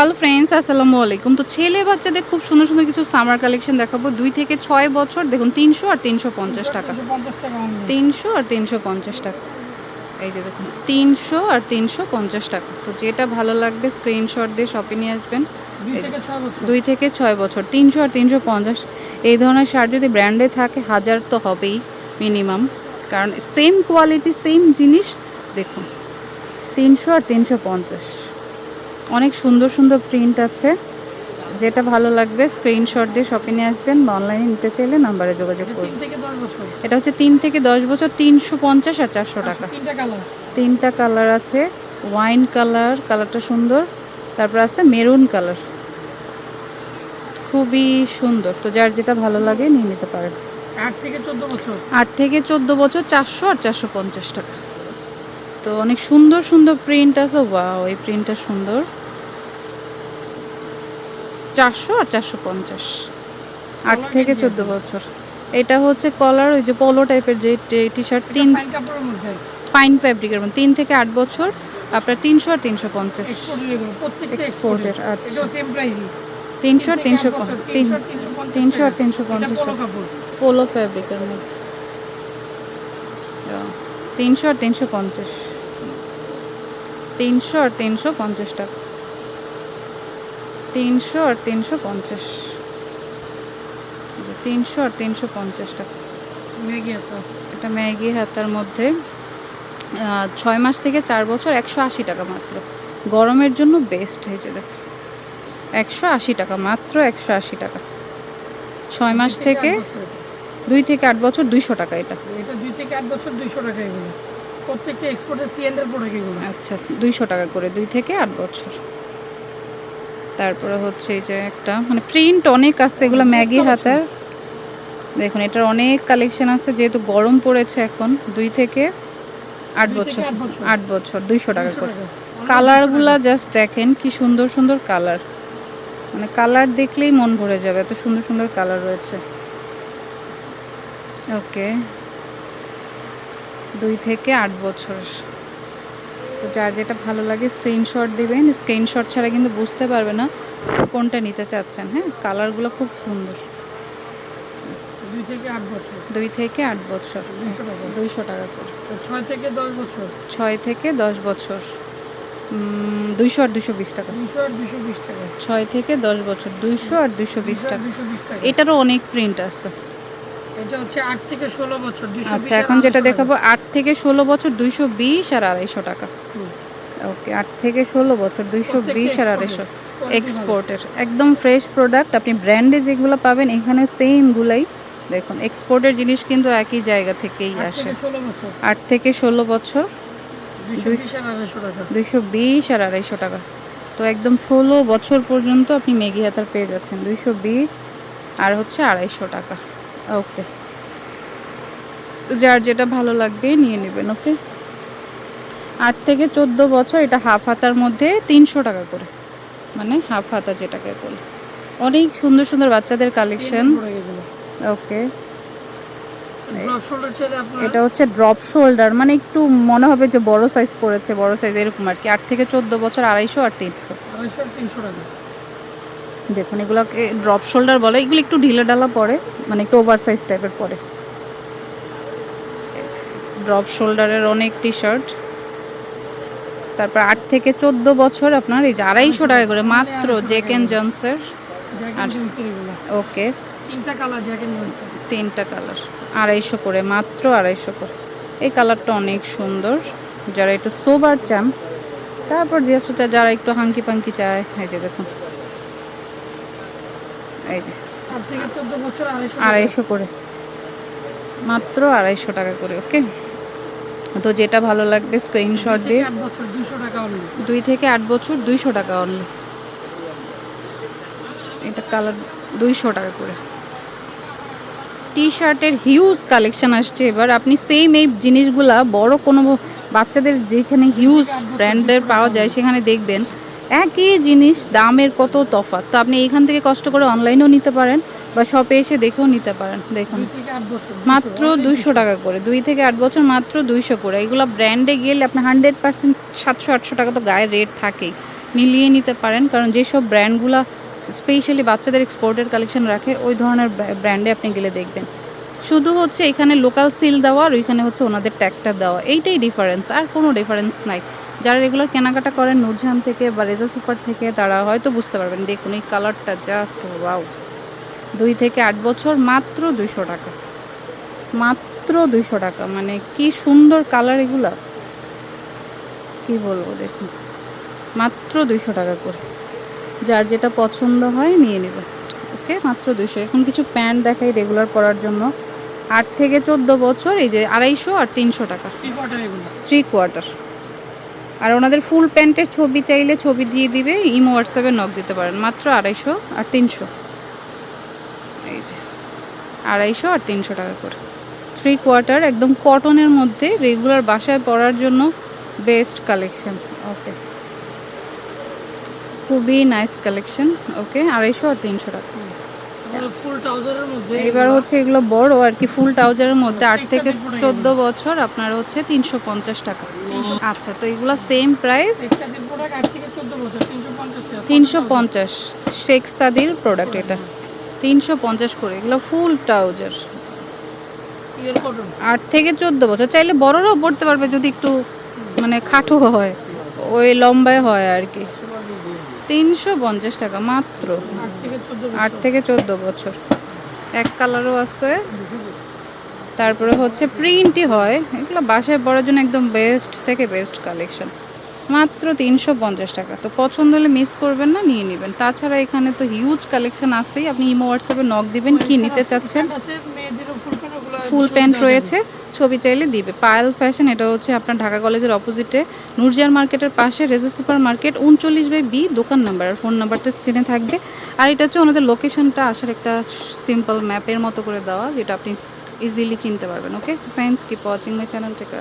Hello friends আসসালামু আলাইকুম। তো ছেলে বাচ্চাদের খুব সুন্দর সুন্দর কিছু সামার কালেকশন দেখাবো। দুই থেকে ছয় বছর দেখুন তিনশো আর তিনশো পঞ্চাশ টাকা। তিনশো আর তিনশো পঞ্চাশ টাকা। এই যে দেখুন তিনশো আর তিনশো পঞ্চাশ টাকা। তো যেটা ভালো লাগবে স্ক্রিনশট দিয়ে শপে নিয়ে আসবেন। দুই থেকে ছয় বছর। তিনশো আর তিনশো পঞ্চাশ। এই ধরনের শার্ট যদি ব্র্যান্ডে থাকে হাজার তো হবেই মিনিমাম কারণ সেম কোয়ালিটি সেম জিনিস দেখুন তিনশো আর তিনশো পঞ্চাশ। অনেক সুন্দর সুন্দর প্রিন্ট আছে। যেটা ভালো লাগবে স্ক্রিনশট দিয়ে শপে নিয়ে আসবেন বা অনলাইনে নিতে চাইলে নাম্বারে যোগাযোগ করবেন বছর। এটা হচ্ছে তিন থেকে দশ বছর তিনশো পঞ্চাশ আর চারশো টাকা। তিনটা কালার আছে ওয়াইন কালার কালারটা সুন্দর। তারপর আছে মেরুন কালার খুবই সুন্দর। তো যার যেটা ভালো লাগে নিয়ে নিতে পারেন। আট থেকে চোদ্দ বছর। আট থেকে চোদ্দ বছর চারশো আর চারশো পঞ্চাশ টাকা। তো অনেক সুন্দর সুন্দর প্রিন্ট আছে। ওয়াও এই প্রিন্টটা সুন্দর। চারশো আর চারশো পঞ্চাশ। আট থেকে। চোদ্দ বছর। এটা হচ্ছে কলার ওই যে পোলো টাইপের যে টি শার্ট তিন ফাইন ফ্যাব্রিকের মধ্যে? তিন থেকে আট বছর আপনার তিনশো আর তিনশো পঞ্চাশ। এক্সপোর্টের আচ্ছা। তিনশো আর তিনশো তিন তিনশো আর তিনশো পঞ্চাশ পোলো ফ্যাব্রিকের মধ্যে। তিনশো আর তিনশো পঞ্চাশ। তিনশো আর তিনশো পঞ্চাশ টাকা। তিনশো আর তিনশো পঞ্চাশ। তিনশো আর তিনশো পঞ্চাশ টাকা ম্যাগি এত এটা ম্যাগি হাতার মধ্যে ছয় মাস থেকে চার বছর একশো আশি টাকা মাত্র। গরমের জন্য বেস্ট হয়েছে দেখ। একশো আশি টাকা মাত্র একশো আশি টাকা। ছয় মাস থেকে দুই থেকে আট বছর দুইশো টাকা এটা। এটা দুই থেকে আট বছর দুইশো টাকা এগুলো। প্রত্যেকটা এক্সপোর্টের সিএনএর প্রোডাক্ট এগুলো। আচ্ছা দুইশো টাকা করে দুই থেকে আট বছর। তারপরে হচ্ছে এই যে একটা মানে প্রিন্ট অনেক আছে এগুলো ম্যাগি। হাতার। দেখুন এটার অনেক কালেকশন আছে যেহেতু গরম পড়েছে এখন দুই থেকে আট বছর আট বছর। দুইশো টাকা করে। কালারগুলা জাস্ট দেখেন কি সুন্দর সুন্দর কালার মানে কালার দেখলেই মন ভরে যাবে এত সুন্দর সুন্দর কালার রয়েছে। ওকে দুই থেকে আট বছর। তো যার যেটা ভালো লাগে স্ক্রিনশট দিবেন। স্ক্রিনশট ছাড়া কিন্তু বুঝতে পারবে না কোনটা নিতে চাচ্ছেন হ্যাঁ? কালারগুলো খুব সুন্দর। দুই থেকে আট বছর। দুই থেকে আট বছর 200 টাকা। দুইশো টাকা করে। ছয় থেকে দশ বছর? ছয় থেকে দশ বছর। দুইশো আর দুশো বিশ টাকা। দুইশো আর দুইশো বিশ টাকা। ছয় থেকে দশ বছর দুইশো আর দুইশো বিশ টাকা। দুইশো বিশ টাকা। এটারও অনেক প্রিন্ট আছে। এটা হচ্ছে থেকে ষোলো বছর দুইশো আচ্ছা এখন যেটা দেখাবো আট থেকে ষোলো বছর দুইশো বিশ আর আড়াইশো টাকা। ওকে আট থেকে ষোলো বছর দুইশো বিশ আর আড়াইশো। এক্সপোর্টের একদম ফ্রেশ প্রোডাক্ট আপনি ব্র্যান্ডে যেগুলো পাবেন এখানে সেমগুলাই দেখুন এক্সপোর্টের জিনিস কিন্তু একই জায়গা থেকেই আসে। আট থেকে ষোলো বছর দুইশো বিশ আর আড়াইশো টাকা। দুইশো বিশ আর আড়াইশো টাকা। তো একদম ষোলো বছর পর্যন্ত আপনি মেগি হাতার পেয়ে যাচ্ছেন। দুইশো বিশ আর হচ্ছে আড়াইশো টাকা। ওকে তো যার যেটা ভালো লাগবে নিয়ে নেবেন ওকে আট থেকে চোদ্দ বছর এটা হাফ হাতার মধ্যে তিনশো টাকা করে। মানে হাফ হাতা যেটাকে বলে। অনেক সুন্দর সুন্দর বাচ্চাদের কালেকশন ওকে এটা হচ্ছে ড্রপ শোল্ডার মানে একটু মনে হবে যে বড় সাইজ পড়েছে বড় সাইজ এরকম আর কি। আট থেকে চোদ্দ বছর আড়াইশো আর তিনশো। আড়াইশো আর তিনশো টাকা। দেখুন এগুলোকে ড্রপ শোল্ডার বলে এগুলো একটু ঢিলা ডালা পরে মানে একটু ওভার সাইজ টাইপের পরে ড্রপ শোল্ডারের অনেক টি শার্ট তারপর আট থেকে চোদ্দ বছর আপনার এই যে আড়াইশো টাকা করে মাত্র টাকা জনসের ওকে। তিনটা কালার তিনটা কালার আড়াইশো করে মাত্র আড়াইশো করে। এই কালারটা অনেক সুন্দর। যারা একটু সোবার চান তারপর যে যারা একটু হাঙ্কি পাঙ্কি চায় এই যে দেখুন। এই যে। আড়াইশো করে। মাত্র আড়াইশো টাকা করে ওকে? তো যেটা ভালো লাগবে স্ক্রিনশট দিয়ে। দুই থেকে আট বছর দুইশো টাকা অনলি এটা কালার দুইশো টাকা করে। টি শার্টের হিউজ কালেকশন আসছে এবার। আপনি সেম এই জিনিসগুলা বড় কোনো বাচ্চাদের যেখানে হিউজ ব্র্যান্ডের পাওয়া যায় সেখানে দেখবেন। একই জিনিস দামের কত তফাৎ? তো আপনি এখান থেকে কষ্ট করে অনলাইনেও নিতে পারেন বা শপে এসে দেখেও নিতে পারেন। দেখুন আট বছর মাত্র দুইশো টাকা করে দুই থেকে আট বছর মাত্র দুইশো করে। এগুলো ব্র্যান্ডে গেলে আপনার হান্ড্রেড পার্সেন্ট সাতশো আটশো টাকা তো গায়ে রেট থাকেই। মিলিয়ে নিতে পারেন কারণ যেসব ব্র্যান্ডগুলো স্পেশালি বাচ্চাদের এক্সপোর্টের কালেকশন রাখে ওই ধরনের ব্র্যান্ডে আপনি গেলে দেখবেন। শুধু হচ্ছে এখানে লোকাল সিল দেওয়া আর ওইখানে হচ্ছে ওনাদের ট্যাগটা দেওয়া। এইটাই ডিফারেন্স আর কোনো ডিফারেন্স নাই। যারা রেগুলার কেনাকাটা করেন নূরজাহান থেকে বা রেজা সুপার থেকে, তারা হয়তো বুঝতে পারবেন, দেখুন এই কালারটা জাস্ট ওয়াও দুই থেকে আট বছর মাত্র দুইশো টাকা। মাত্র দুইশো টাকা মানে কি সুন্দর কালার এগুলা। কি বলব, দেখুন। মাত্র দুইশো টাকা করে। যার যেটা পছন্দ হয় নিয়ে নেবে। ওকে মাত্র দুইশো। এখন কিছু প্যান্ট দেখাই রেগুলার পরার জন্য। আট থেকে চোদ্দ বছর এই যে আড়াইশো আর তিনশো টাকা। থ্রি কোয়ার্টার আর ওনাদের ফুল প্যান্টের ছবি চাইলে ছবি দিয়ে দিবে ইমো হোয়াটসঅ্যাপে নক দিতে পারেন। মাত্র আড়াইশো আর তিনশো। এই যে আড়াইশো আর তিনশো টাকা করে। থ্রি কোয়ার্টার একদম কটনের মধ্যে রেগুলার বাসায় পরার জন্য বেস্ট কালেকশন ওকে খুবই নাইস কালেকশন ওকে আড়াইশো আর তিনশো টাকা। এবার হচ্ছে এগুলো বড় আর কি ফুল ট্রাউজারের মধ্যে আট থেকে চোদ্দ বছর আপনার হচ্ছে তিনশো পঞ্চাশ টাকা। আচ্ছা তো এগুলো সেম প্রাইস তিনশো পঞ্চাশ শেখ সাদির প্রোডাক্ট এটা। তিনশো পঞ্চাশ করে এগুলো ফুল ট্রাউজার আট থেকে চোদ্দ বছর চাইলে বড়রাও পড়তে পারবে যদি একটু মানে খাটো হয় ওই লম্বায় হয় আর কি। তিনশো পঞ্চাশ টাকা মাত্র। আট থেকে চোদ্দ বছর। এক কালারও আছে। তারপরে হচ্ছে প্রিন্টই হয়। এগুলো বাসায় পরার জন্য একদম বেস্ট থেকে বেস্ট কালেকশন মাত্র তিনশো পঞ্চাশ টাকা। তো পছন্দ হলে মিস করবেন না নিয়ে নেবেন। তাছাড়া এখানে তো হিউজ কালেকশন আছেই। আপনি ইমো হোয়াটসঅ্যাপে নক দিবেন কি নিতে চাচ্ছেন? ফুল প্যান্ট রয়েছে। ছবি চাইলে দিবে। পায়েল ফ্যাশন এটা হচ্ছে আপনার ঢাকা কলেজের অপোজিটে নুরজিয়ার মার্কেটের পাশে রেজা সুপার মার্কেট উনচল্লিশ বাই বি দোকান নাম্বার আর ফোন নাম্বারটা স্ক্রিনে থাকবে। আর এটা হচ্ছে ওনাদের লোকেশনটা আসার একটা সিম্পল ম্যাপের মতো করে দেওয়া, যেটা আপনি ইজিলি চিনতে পারবেন okay friends keep watching my channel থেকে